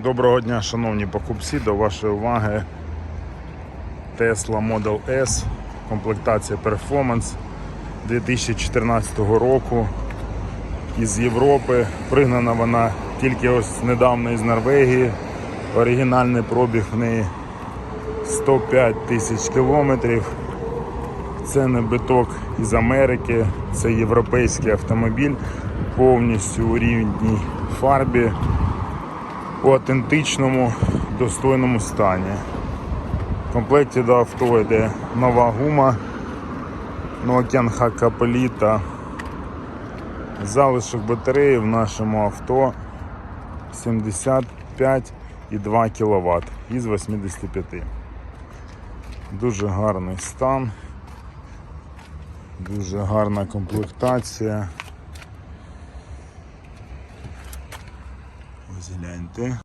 Доброго дня, шановні покупці, до вашої уваги Tesla Model S, комплектація Performance 2014 року із Європи. Пригнана вона тільки ось недавно із Норвегії. Оригінальний пробіг в неї 105 тисяч кілометрів. Це не биток із Америки, це європейський автомобіль повністю у рівній фарбі у автентичному достойному стані. В комплекті до авто йде нова гума Nokian Hakkapelita. Залишок батареї в нашому авто 75,2 кВт із 85. Дуже гарний стан, дуже гарна комплектація. Ось гляньте.